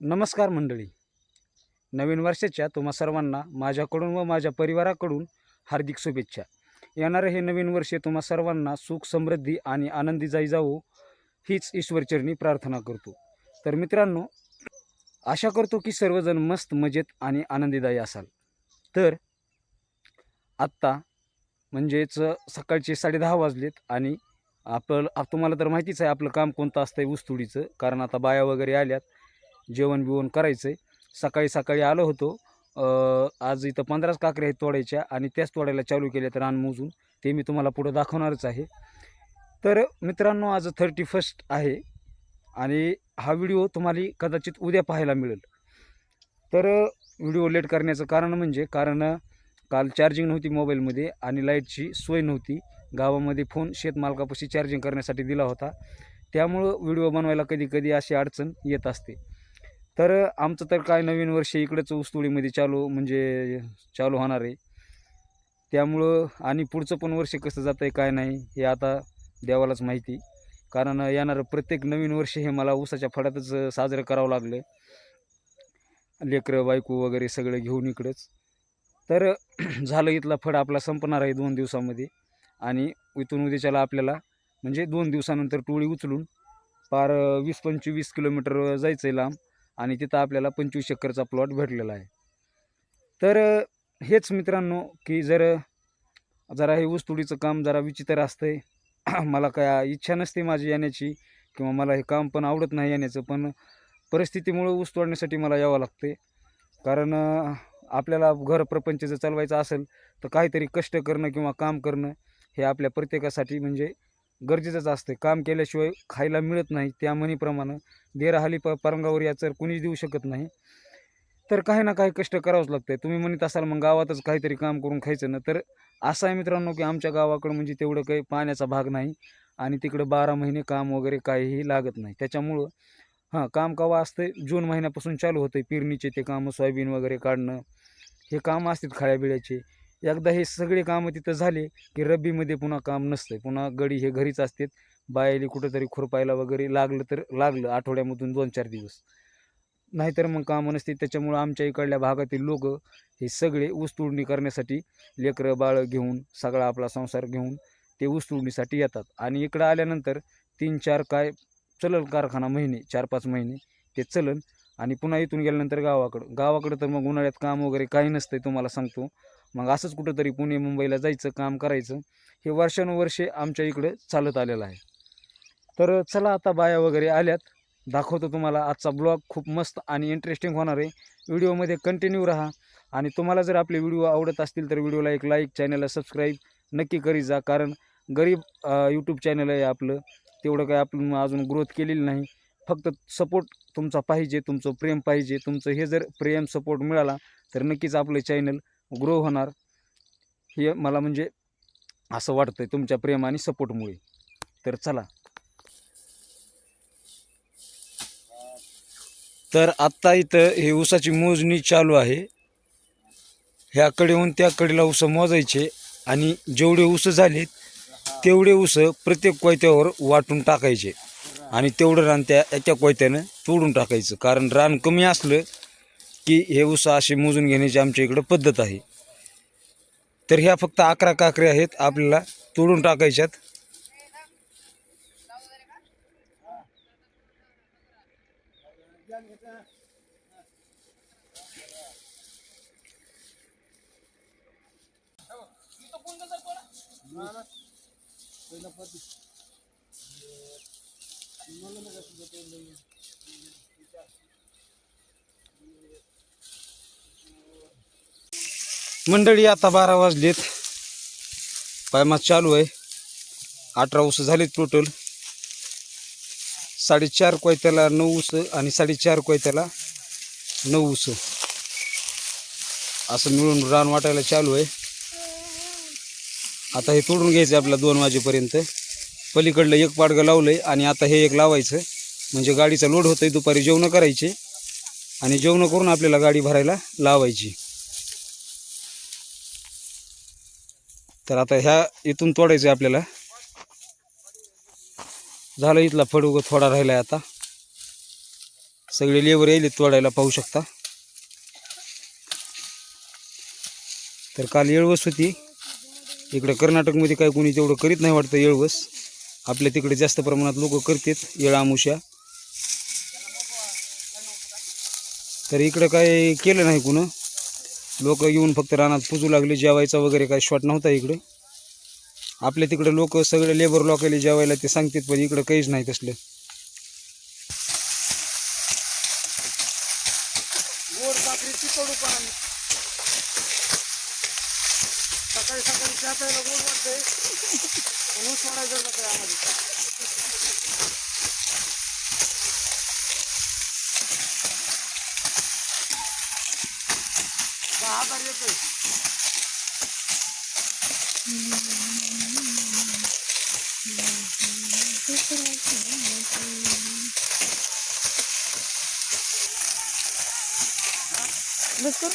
नमस्कार मंडळी. नवीन वर्षाच्या तुम्हा सर्वांना माझ्याकडून व माझ्या परिवाराकडून हार्दिक शुभेच्छा. येणारं हे नवीन वर्ष तुम्हा सर्वांना सुख समृद्धी आणि आनंदी जाई जावो हीच ईश्वरचरणी प्रार्थना करतो. तर मित्रांनो आशा करतो की सर्वजण मस्त मजेत आणि आनंदीदायी असाल. तर आत्ता म्हणजेच सकाळचे साडेदहा वाजलेत आणि आपलं आप तुम्हाला तर माहितीच आहे आपलं काम कोणतं असतं आहे ऊसतोडीचं. कारण आता बाया वगैरे आल्यात जेवण बिवण करायचं आहे सकाळी सकाळी आलो होतो. आज इथं पंधराच काकऱ्या आहेत तोडायच्या आणि त्याच तोडायला चालू केल्या तर रान मोजून. ते मी तुम्हाला पुढं दाखवणारच आहे. तर मित्रांनो आज थर्टी फर्स्ट आहे आणि हा व्हिडिओ तुम्हाला कदाचित उद्या पाहायला मिळेल. तर व्हिडिओ लेट करण्याचं कारण म्हणजे कारण काल चार्जिंग नव्हती मोबाईलमध्ये आणि लाईटची सोय नव्हती. गावामध्ये फोन शेतमालकापाशी चार्जिंग करण्यासाठी दिला होता. त्यामुळं व्हिडिओ बनवायला कधी कधी अशी अडचण येत असते. तर आमचं तर काय नवीन वर्ष इकडंच ऊसतोडीमध्ये चालू म्हणजे चालू होणार आहे. त्यामुळं आणि पुढचं पण वर्ष कसं जातं आहे काय नाही हे आता देवालाच माहिती. कारण येणारं प्रत्येक नवीन वर्ष हे मला ऊसाच्या फडातच साजरं करावं लागलं. लेकरं बायको वगैरे सगळं घेऊन इकडंच. तर झालं इथला फड आपला संपणार आहे दोन दिवसामध्ये. आणि इथून उद्याच्याला आपल्याला म्हणजे दोन दिवसानंतर टोळी उचलून पार वीस पंचवीस किलोमीटर जायचं आहे लांब. आणि तिथं आपल्याला पंचवीस एकरचा प्लॉट भेटलेला आहे. तर हेच मित्रांनो की जर जरा हे ऊसतोडीचं काम जरा विचित्र असतंय. मला काय इच्छा नसते माझी येण्याची किंवा मला हे काम पण आवडत नाही येण्याचं. पण परिस्थितीमुळं ऊस तोडण्यासाठी मला यावं लागते कारण आपल्याला घर प्रपंच जर चालवायचं असेल तर काहीतरी कष्ट करणं किंवा काम करणं हे आपल्या प्रत्येकासाठी म्हणजे गरजेचंच असतं काम केल्याशिवाय खायला मिळत नाही त्या म्हणीप्रमाणे. देर हाली प परंगावर याचं कुणीच देऊ शकत नाही. तर काही ना काही कष्ट करावंच लागतं तुम्ही म्हणत असाल मग गावातच काहीतरी काम करून खायचं ना. तर असं आहे मित्रांनो की आमच्या गावाकडं म्हणजे तेवढं काही पाण्याचा भाग नाही आणि तिकडं बारा महिने काम वगैरे काहीही लागत नाही. त्याच्यामुळं हां काम कवा असतं जून महिन्यापासून चालू होतं पेरणीचे ते कामं सोयाबीन वगैरे काढणं. हे कामं असतात खाळ्याबिळ्याचे एकदा हे सगळे कामं तिथं झाले की रब्बीमध्ये पुन्हा काम नसतं पुन्हा गडी हे घरीच असतात. बायाली कुठंतरी खुरपायला वगैरे लागलं तर लागलं आठवड्यामधून दोन चार दिवस. नाहीतर मग कामं नसते. त्याच्यामुळं आमच्या इकडल्या भागातील लोक हे सगळे ऊस तोडणी करण्यासाठी लेकरं बाळं घेऊन सगळा आपला संसार घेऊन ते ऊस तोडणीसाठी येतात. आणि इकडं आल्यानंतर तीन चार काय चलल कारखाना महिने चार पाच महिने ते चलन. आणि पुन्हा इथून गेल्यानंतर गावाकडं. गावाकडं तर मग उन्हाळ्यात काम वगैरे काही नसतंय तुम्हाला सांगतो. मग असंच कुठंतरी पुणे मुंबईला जायचं काम करायचं. हे वर्षानुवर्षे आमच्या इकडं चालत आलेलं आहे. तर चला आता बाया वगैरे आल्यात. दाखवतो तुम्हाला आजचा ब्लॉग. खूप मस्त आणि इंटरेस्टिंग होणार आहे. व्हिडिओमध्ये कंटिन्यू राहा. आणि तुम्हाला जर आपले व्हिडिओ आवडत असतील तर व्हिडिओला एक लाईक चॅनलला सबस्क्राईब नक्की करी जा. कारण गरीब यूट्यूब चॅनल आहे आपलं. तेवढं काय आपण अजून ग्रोथ केलेली नाही. फक्त सपोर्ट तुमचा पाहिजे तुमचं प्रेम पाहिजे तुमचं हे जर प्रेम सपोर्ट मिळाला तर नक्कीच आपलं चॅनल ग्रो होणार. हे मला म्हणजे असं वाटतंय तुमच्या प्रेम आणि सपोर्टमुळे तर चला. तर आत्ता इथं हे ऊसाची मोजणी चालू आहे. ह्या कडेहून त्या कडेला ऊस मोजायचे आणि जेवढे ऊस झालेत तेवढे ऊस प्रत्येक कोयत्यावर वाटून टाकायचे. आणि तेवढं रान त्या एका कोयत्यानं तोडून टाकायचं. कारण रान कमी असलं की हे ऊस असे मोजून घेण्याची आमच्या इकडं पद्धत आहे. तर ह्या फक्त अकरा काकऱ्या आहेत आपल्याला तोडून टाकायच्यात. मंडळी आता बारा वाजलेत. पायमा चालू आहे. अठरा उस झालेत टोटल साडेचार कोयत्याला नऊ उस आणि साडेचार कोयत्याला नऊ उस असं मिळून रान वाटायला चालू आहे. आता हे तोडून घ्यायचं आपल्याला दोन वाजेपर्यंत. पलीकडलं एक पाडगं लावलं आहे आणि आता हे एक लावायचं. म्हणजे गाडीचा लोड होतं आहे दुपारी जेवणं करायचे. आणि जेवणं करून आपल्याला गाडी भरायला लावायची. तर आता ह्या इथून तोडायचं आहे आपल्याला. झालं इथला फड उगं थोडा राहिला आहे आता. सगळे लेबर येईल तोडायला पाहू शकता. तर काल येळवस होती. इकडे कर्नाटकमध्ये काय कोणी तेवढं करीत नाही वाटतं येळवस. आपल्या तिकडे जास्त प्रमाणात लोक करतात येळ आमुष्या. तर इकडं काय केलं नाही कुणं. लोक येऊन फक्त रानात पुजू लागले जेवायचा वगैरे काय शॉट नव्हता इकडं. आपल्या तिकडे लोक सगळे लेबर लोकायला जेवायला ते सांगतात पण इकडं काहीच नाही तसलं गोड साखरेची कडू पण सकाळी सकाळी चहा प्यायला गोड वाटते पण ऊस वाढायचं नका यामध्ये दहा हजार येतोय बस कर?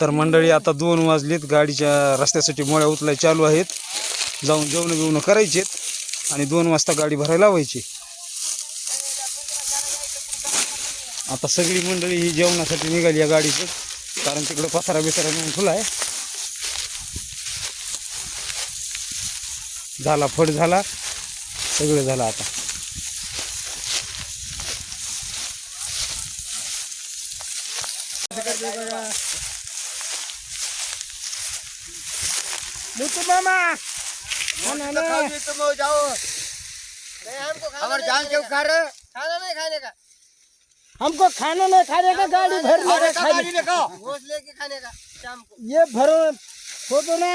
तर मंडळी आता दोन वाजलेत. गाडीच्या रस्त्यासाठी मोळ्या उचलाय चालू आहेत. जाऊन जेवण बिवणं करायचेत. आणि दोन वाजता गाडी भरायला व्हायची आता सगळी मंडळी ही जेवणासाठी निघाली या गाडीचं. कारण तिकडं पसारा बिसारा नेऊन खुला आहे झाला फड झाला. सगळं झालं आता. मामा! खाना नहीं तुम जाओ हमारे जान के खा रहे खाना नहीं खाने का? हमको खाना नहीं खाने का? गाड़ी भरने का खाने का खाने शाम को ये भरो फोटो ना.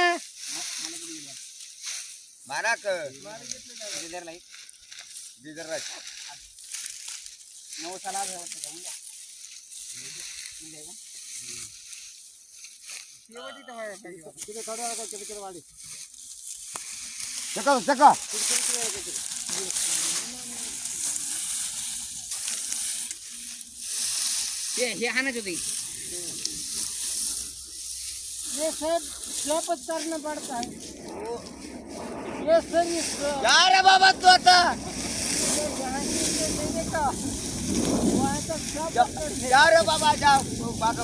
मारा इधर नहीं इधर रख नौ साल है चका चका हे हे हाणत होते ये सब स्वागत करना पड़ता है ये सर्विस जा रे बाबा तू आता जा रे बाबा जा बाग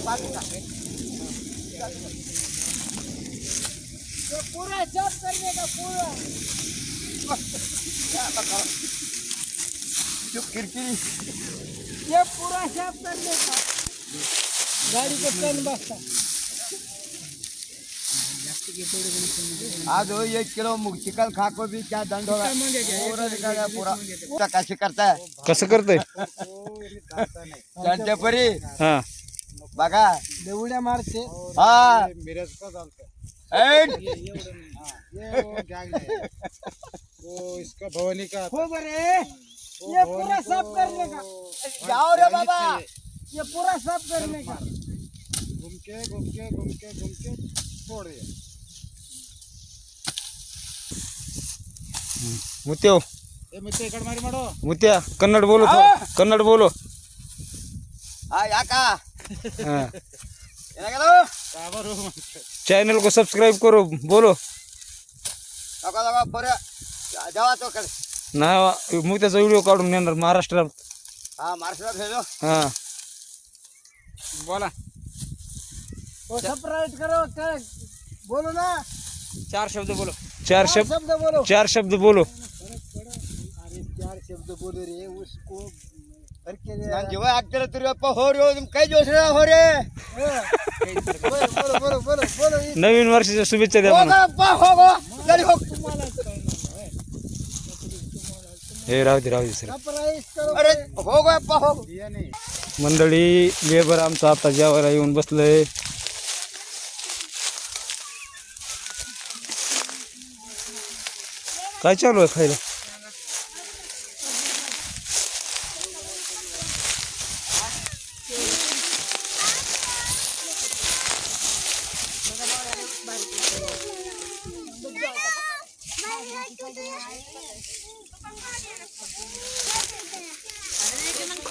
पूरा साफ करने का पूरा? जो किरकिरी ये पूरा साफ करने का? गाड़ी को पेन बसता. आज हो एक किलो मुग चिकन खाको भी क्या दंड होगा पूरा निकाला पूरा. पूरा कैसे करता है कसं करतंय? त्यांच्या परी हां. बघा. उड्या मारते. हा. ऐट. वो इसका भवानी का हो बरे ये पूरा साफ़ करने का जाओ रे बाबा। ये पूरा साफ़ करने का घूम के घूम के घूम के घूम के छोड़ दिया मुत्यो ए मित्र इकडे मारी माडो मुत्या चॅनल को सब्सक्राइब करो बोलो. नाही मग त्याचा व्हिडिओ काढून नेणार महाराष्ट्रात. हा महाराष्ट्रात हा. बोला. सबस्क्राईब करो काय? बोलो ना. चार शब्द बोलो. चार शब्द बोलो. चार शब्द बोलो. अरे चार शब्द बोलो रे उसको ನಾನು ಜೀವ ಆಗ್ತಿಲ್ಲ ತಿರುಗಪ್ಪ ಹೋರಿ ನಿಮ್ ಕೈ ಜೋಸ್ರ ಹೋರಿ बोलो बोलो बोलो बोलो नवीन वर्षाच्या शुभेच्छा द्या म्हणा ಹೋಗಪ್ಪ ಹೋಗೋ ಜಲ್ದಿ ಹೋಗ್ हे राहू दे राहू दे सर अरे ಹೋಗಪ್ಪ ಹೋಗು मंडळी लेबर आमचं आता जेवायला येऊन बसलंय काय चालू आहे खायला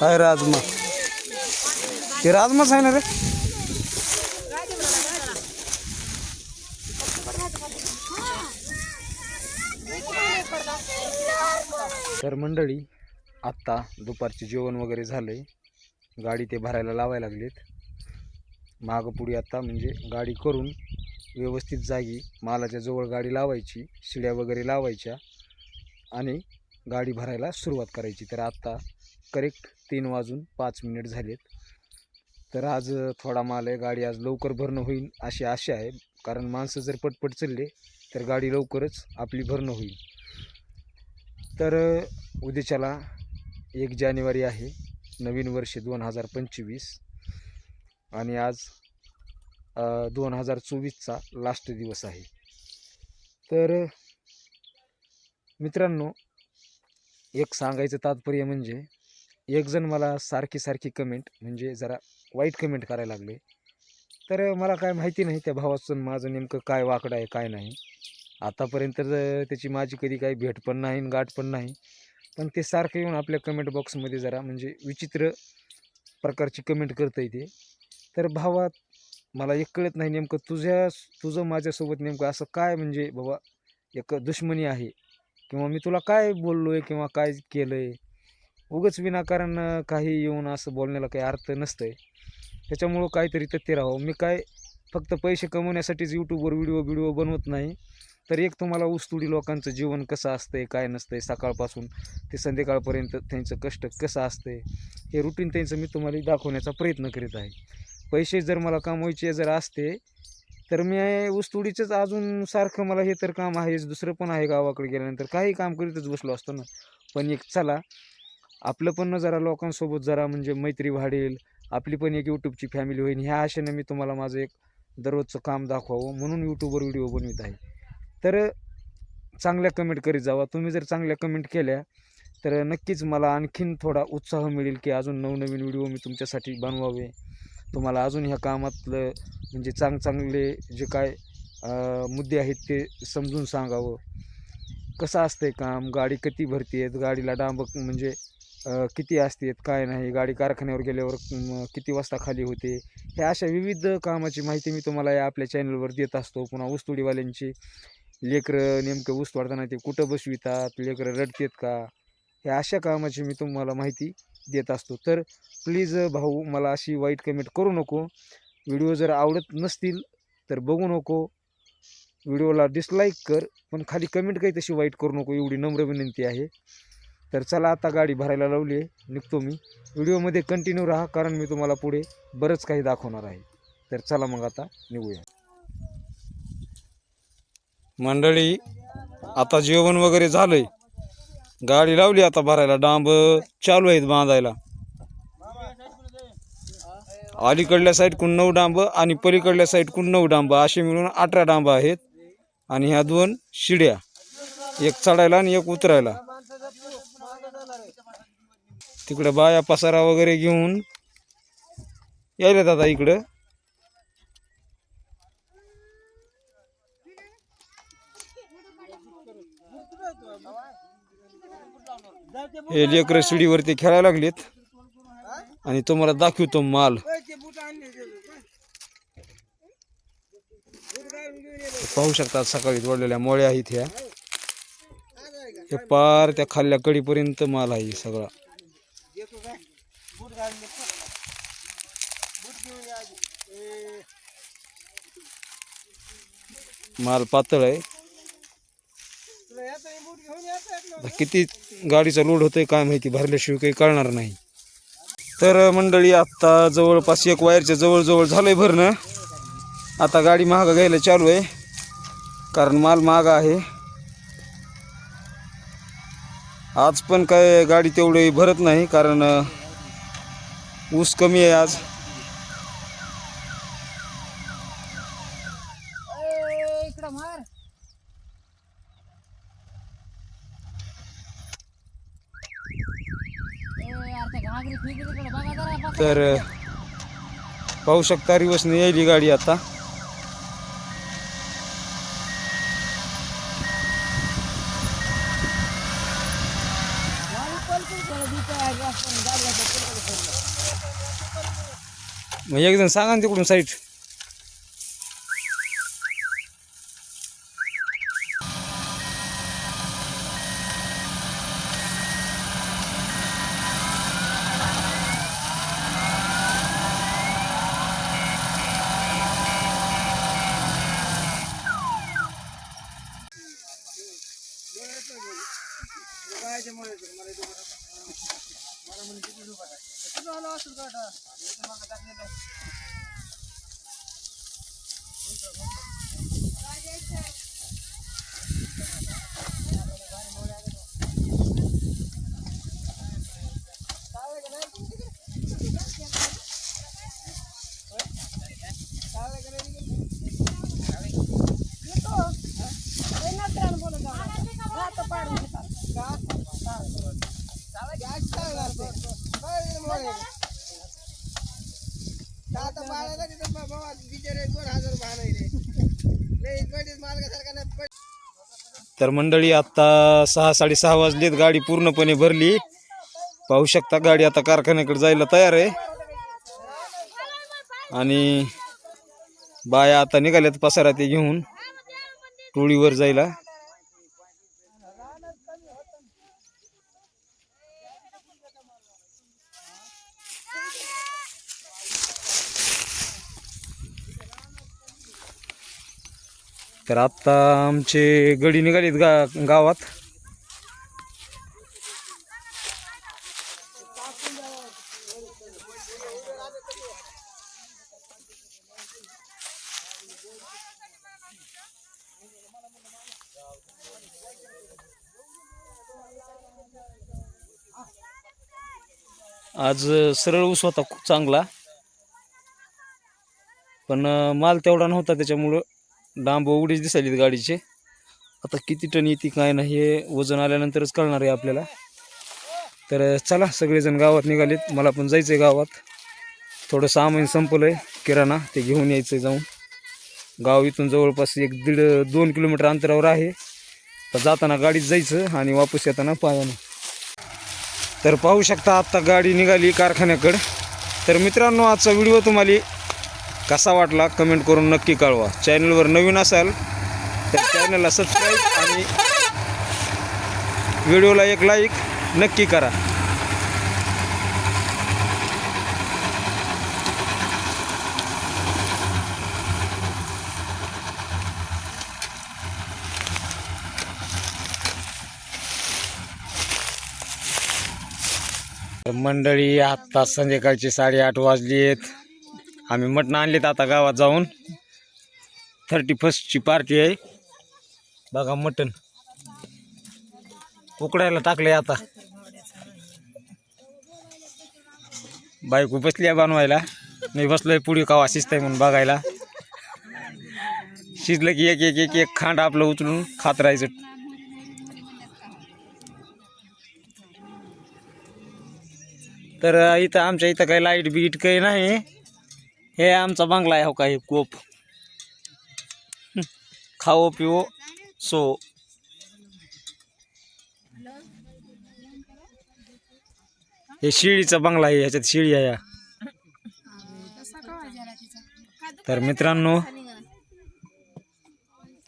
काय राजमा. ते राजमाच आहे ना रे? तर मंडळी आत्ता दुपारचे जेवण वगैरे झालंय. गाडी ते भरायला लावायला लागलेत. मागं पुढे आत्ता म्हणजे गाडी करून व्यवस्थित जागी मालाच्या जवळ गाडी लावायची शिड्या वगैरे लावायच्या आणि गाडी भरायला सुरुवात करायची. तर आत्ता करेक्ट तीन वाजून पाच मिनिट झालेत. तर आज थोडा माल आहे गाडी आज लवकर भरणं होईल अशी आशा आहे. कारण माणसं जर पटपट चालले तर गाडी लवकरच आपली भरणं होईल. तर उद्याच्याला एक जानेवारी आहे नवीन वर्ष दोन हजार पंचवीस. आणि आज दोन हजार चोवीसचा लास्ट दिवस आहे. तर मित्रांनो एक सांगायचं तात्पर्य म्हणजे एकजण मला सारखी सारखी कमेंट म्हणजे जरा वाईट कमेंट करायला लागले. तर मला काय माहिती नाही त्या भावाचं माझं नेमकं काय वाकडं आहे काय नाही. आतापर्यंत त्याची माझी कधी काही भेट पण नाही आणि गाठ पण नाही. पण ते सारखं येऊन आपल्या कमेंट बॉक्समध्ये जरा म्हणजे विचित्र प्रकारची कमेंट करता येते तर भावात मला एक कळत नाही नेमकं तुझ्या तुझं माझ्यासोबत नेमकं असं काय म्हणजे बाबा एक दुश्मनी आहे. किंवा मी तुला काय बोललो आहे किंवा काय केलं आहे उगच विनाकारण काही येऊन असं बोलण्याला काही अर्थ नसतं आहे त्याच्यामुळं काहीतरी तथ्य राहावं. मी काय फक्त पैसे कमवण्यासाठीच यूट्यूबवर व्हिडिओ बिडिओ बनवत नाही तर एक तुम्हाला ऊसतुडी लोकांचं जीवन कसं असतंय काय नसतंय सकाळपासून ते संध्याकाळपर्यंत त्यांचं कष्ट कसं असतंय हे रुटीन त्यांचं मी तुम्हाला दाखवण्याचा प्रयत्न करीत आहे. पैसे जर मला कमवायचे जर असते तर मी ऊसतुडीचंच अजून सारखं मला हे तर काम आहेच दुसरं पण आहे गावाकडे गेल्यानंतर. काही काम करीतच बसलो असतो ना. पण एक चला आपलं पण जरा लोकांसोबत जरा म्हणजे मैत्री वाढेल. आपली पण एक यूट्यूबची फॅमिली होईल ह्या आशेनं मी तुम्हाला माझं एक दररोजचं काम दाखवावं म्हणून यूट्यूबवर व्हिडिओ बनवित आहे. तर चांगल्या कमेंट करीत जावा. तुम्ही जर चांगल्या कमेंट केल्या तर नक्कीच मला आणखीन थोडा उत्साह मिळेल की अजून नवनवीन व्हिडिओ मी तुमच्यासाठी बनवावे. तुम्हाला अजून ह्या कामातलं म्हणजे चांग चांगले जे काय मुद्दे आहेत ते समजून सांगावं. कसं असतंय काम? गाडी किती भरती आहेत? गाडीला डांबक म्हणजे किती असते काय नाही गाडी कारखान्यावर गेल्यावर किती वाजता खाली होते? ह्या अशा विविध कामाची माहिती मी तुम्हाला या आपल्या चॅनलवर देत असतो. पुन्हा ऊसतोडीवाल्यांची लेकरं नेमकं ऊस तोडताना ते कुठं बसवितात लेकरं रडतात का? ह्या अशा कामाची मी तुम्हाला माहिती देत असतो. तर प्लीज भाऊ मला अशी वाईट कमेंट करू नको. व्हिडिओ जर आवडत नसतील तर बघू नको. व्हिडिओला डिसलाईक कर पण खाली कमेंट काही तशी वाईट करू नको एवढी नम्र विनंती आहे. तर चला आता गाडी भरायला लावली आहे. निघतो मी. व्हिडिओमध्ये कंटिन्यू राहा कारण मी तुम्हाला पुढे बरंच काही दाखवणार आहे. तर चला मग आता निघूया. मंडळी आता जेवण वगैरे झालंय. गाडी लावली आता भरायला. डांब चालू आहेत बांधायला. अलीकडल्या साईडकडून नऊ डांब आणि पलीकडल्या साईडकडून नऊ डांब. असे मिळून अठरा डांब आहेत. आणि ह्या दोन शिड्या. एक चढायला आणि एक उतरायला. तिकडं बाया पसारा वगैरे घेऊन यायला दादा इकडं. हे लेकरं शिडीवरती खेळायला लागलेत. आणि तुम्हाला दाखवतो माल. पाहू शकतात सकाळी वडलेल्या मोळ्या आहेत ह्या. हे पार त्या खाल्ल्या कडीपर्यंत माल आहे सगळा. माल पातळ आहे. आता किती गाडीचा लोड होतोय काय माहिती भरल्याशिवाय काही कळणार नाही. तर मंडळी आत्ता जवळपास एक वायरच्या जवळजवळ झालंय भरणं. आता गाडी महाग घ्यायला चालू आहे. कारण माल महाग आहे. आज पण काय गाडी तेवढी भरत नाही कारण ऊस कमी आहे आज. तर पाहू शकता रिवर्सने यायली गाडी आता. मग एक जण सांगा ना तिकडून साईट तर मंडळी आत्ता सहा साडेसहा वाजलेत. गाडी पूर्णपणे भरली. पाहू शकता गाडी आता कारखान्याकडे जायला तयार आहे. आणि बाया आता निघाल्यात पसारा ते घेऊन टोळीवर जायला. तर आत्ता आमचे गडी निघालीत गा गावात. आज सरळ ऊस होता खूप चांगला. पण माल तेवढा नव्हता त्याच्यामुळं. डांब उघडीच दिसायलीत गाडीचे. आता किती टन येते काय नाही हे वजन आल्यानंतरच कळणार आहे आपल्याला. तर चला सगळेजण गावात निघालेत. मला पण जायचं आहे गावात. थोडं सामान संपलं आहे किराणा ते घेऊन यायचं आहे जाऊन. गाव इथून जवळपास एक दीड दोन किलोमीटर अंतरावर आहे. तर जाताना गाडीत जायचं आणि वापस येताना पायानं. तर पाहू शकता आत्ता गाडी निघाली कारखान्याकडं. तर मित्रांनो आजचा व्हिडिओ तुम्हाला कसा वाटला कमेंट करून नक्की कळवा. चॅनलवर नवीन असाल तर चॅनलला सबस्क्राईब आणि व्हिडिओला एक लाईक नक्की करा. मंडळी आत्ता संध्याकाळची साडेआठ वाजली आहेत. आम्ही मटणं आणलेत आता गावात जाऊन. थर्टी फर्स्टची पार्टी आहे. बघा मटण. उकडायला टाकलंय आता. बायको बसली आहे बनवायला. मी बसलोय पुढे कावा शिजतंय म्हणून बघायला. शिजलं की एक एक एक एक खांड आपलं उचलून खात राहायचं. तर इथं आमच्या इथं काही लाइट बीट काही नाही. हे आमचा बंगला आहे हो का हे कोप. खाओ पिओ सो. हे शिळीचा बंगला आहे ह्याच्यात शिळी आहे या. तर मित्रांनो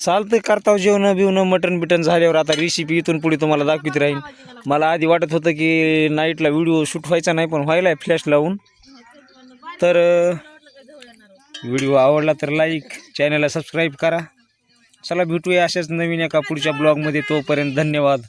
चालतं करताव जेवण बिवणं मटण बिटन झाल्यावर आता रेसिपी इथून पुढे तुम्हाला दाखवित राहील मला आधी वाटत होतं की नाईटला व्हिडिओ शूट व्हायचा नाही पण व्हायला आहे फ्लॅश लावून. तर व्हिडिओ आवडला तर लाईक चॅनलला सबस्क्राईब करा. चला भेटूया अशाच नवीन एका पुढच्या ब्लॉगमध्ये तोपर्यंत धन्यवाद.